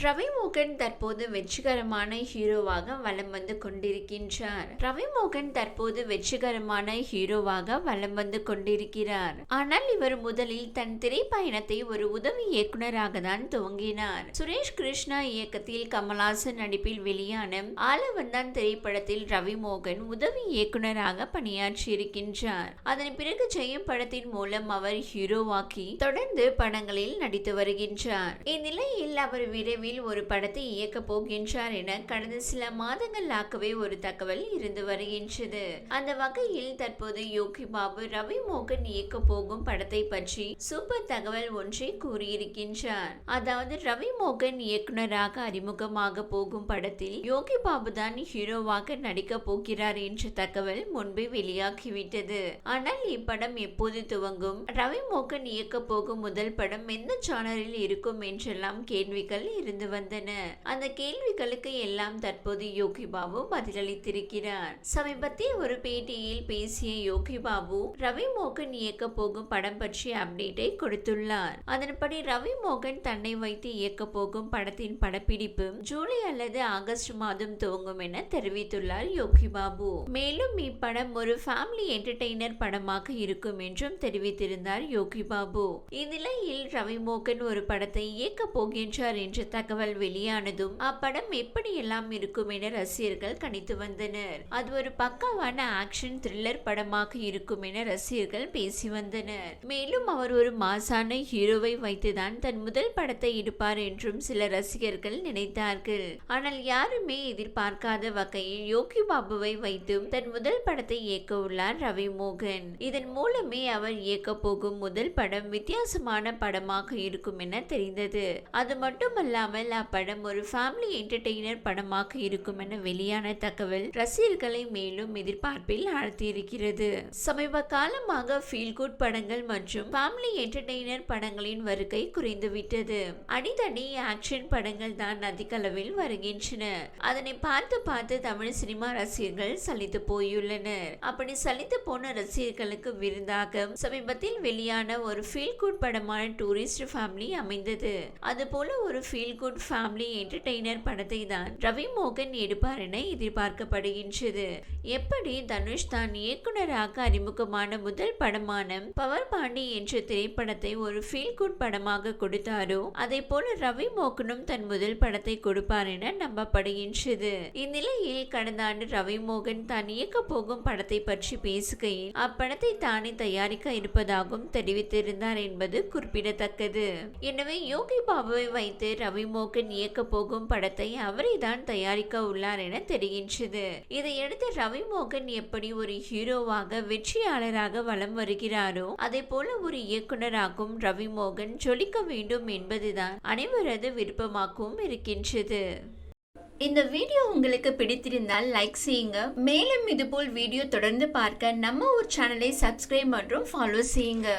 ரவி மோகன் தற்போது வெற்றிகரமான ஹீரோவாக வலம் வந்து கொண்டிருக்கின்றார். ரவி மோகன் தற்போது வெற்றிகரமான ஹீரோவாக வலம் வந்து கொண்டிருக்கிறார். ஆனால் இவர் முதலில் தன் திரைப்பயணத்தை ஒரு உதவி இயக்குனராக தான் துவங்கினார். சுரேஷ் கிருஷ்ணா இயக்கத்தில் கமல்ஹாசன் நடிப்பில் வெளியான ஆலவந்தான் திரைப்படத்தில் ரவி மோகன் உதவி இயக்குனராக பணியாற்றியிருக்கின்றார். அதன் பிறகு ஜெயம் படத்தின் மூலம் அவர் ஹீரோவாக்கி தொடர்ந்து படங்களில் நடித்து வருகின்றார். இந்நிலையில் அவர் விரைவில் விரைவில் ஒரு படத்தை இயக்கப் போகின்றார் என கடந்த சில மாதங்களாகவே ஒரு தகவல் இருந்து வருகின்றது. அந்த வகையில் தற்போது யோகி பாபு ரவி மோகன் இயக்க போகும் படத்தை பற்றி சூப்பர் தகவல் ஒன்றை கூறியிருக்கின்றார். அதாவது ரவி மோகன் இயக்குனராக அறிமுகமாக போகும் படத்தில் யோகி பாபு தான் ஹீரோவாக நடிக்க போகிறார் என்ற தகவல் முன்பே வெளியாகிவிட்டது. ஆனால் இப்படம் எப்போது துவங்கும்? ரவி மோகன் இயக்க போகும் முதல் படம் எந்த சேனலில் இருக்கும் என்றெல்லாம் கேள்விகள் இரு இருந்து வந்தன. அந்த கேள்விகளுக்கு எல்லாம் தற்போது யோகி பாபு பதிலளித்திருக்கிறார். சமீபத்தில் ஒரு பேட்டியில் பேசிய யோகி பாபு ரவி மோகன் இயக்க போகும் படம் பற்றிய அப்டேட்டை கொடுத்துள்ளார். அதன்படி ரவி மோகன் தன்னை வைத்து இயக்க போகும் படத்தின் படப்பிடிப்பு ஜூலை அல்லது ஆகஸ்ட் மாதம் துவங்கும் என தெரிவித்துள்ளார் யோகி பாபு மேலும் இப்படம் ஒரு ஃபேமிலி என்டர்டெய்னர் படமாக இருக்கும் என்றும் தெரிவித்திருந்தார் யோகி பாபு இந்நிலையில் ரவி மோகன் ஒரு படத்தை இயக்க போகின்றார் என்ற தகவல் வெளியானதும் அப்படம் எப்படியெல்லாம் இருக்கும் என ரசிகர்கள் கணித்து வந்தனர். அது ஒரு பக்காவான ஆக்ஷன் த்ரில்லர் படமாக இருக்கும் என ரசிகர்கள் பேசி வந்தனர். மேலும் அவர் ஒரு மாசான ஹீரோவை வைத்துதான் தன் முதல் படத்தை எடுப்பார் என்றும் சில ரசிகர்கள் நினைத்தார்கள். ஆனால் யாருமே எதிர்பார்க்காத வகையில் யோகி பாபுவை வைத்தும் தன் முதல் படத்தை இயக்க உள்ளார் ரவி மோகன் இதன் மூலமே அவர் இயக்க போகும் முதல் படம் வித்தியாசமான படமாக இருக்கும் என தெரிந்தது. அது மட்டுமல்ல இல்லாமல் அப்படம் ஒரு ஃபேமிலி என்டர்டெய்னர் படமாக இருக்கும் என வெளியான தகவல் ரசிகர்களை மேலும் எதிர்பார்ப்பில் ஆழ்த்தியிருக்கிறது. சமீப காலமாக ஃபீல் குட் படங்கள் மற்றும் ஃபேமிலி என்டர்டெய்னர் படங்களின் வருகை குறைந்துவிட்டது. அடிதடி ஆக்ஷன் படங்கள் தான் அதிக அளவில் வருகின்றன. அதனை பார்த்து பார்த்து தமிழ் சினிமா ரசிகர்கள் சலித்து போயுள்ளனர். அப்படி சலித்து போன ரசிகர்களுக்கு விருந்தாக சமீபத்தில் வெளியான ஒரு ஃபீல் குட் படமான டூரிஸ்ட் ஃபேமிலி அமைந்தது. அதுபோல ஒரு feel feel good family entertainer படத்தை தான் ரவி மோகன் எடுப்பார் என எதிர்பார்க்கப்படுகின்றது. எப்படி தனுஷ் தான் இயக்குனராக அறிமுகமான முதல் படமான பவர் பாண்டி என்ற திரைப்படத்தை ஒரு ஃபீல் குட் படமாக கொடுத்தாரோ அதே போல ரவி மோகனும் தன் முதல் படத்தை கொடுப்பார் என நம்பப்படுகின்றது. இந்நிலையில் கடந்த ஆண்டு ரவி மோகன் தான் இயக்க போகும் படத்தை பற்றி பேசுகையில் அப்படத்தை தானே தயாரிக்க இருப்பதாகவும் தெரிவித்திருந்தார் என்பது குறிப்பிடத்தக்கது. எனவே யோகி பாபுவை வைத்து ரவி ரவிமோகன் இயக்க போகும் படத்தை அவரே தான் தயாரிக்க உள்ளார் என தெரிகின்றது. இதையடுத்து ரவிமோகன் எப்படி ஒரு ஹீரோவாக வெற்றியாளராக வலம் வருகிறாரோ அதே போல ஒரு இயக்குனராகவும் ரவிமோகன் ஜொலிக்க வேண்டும் என்பதுதான் அனைவரது விருப்பமாகவும் இருக்கின்றது. இந்த வீடியோ உங்களுக்கு பிடித்திருந்தால் லைக் செய்யுங்க. மேலும் இதுபோல் வீடியோ தொடர்ந்து பார்க்க நம்ம ஒரு சேனலை சப்ஸ்கிரைப் மற்றும் ஃபாலோ செய்யுங்க.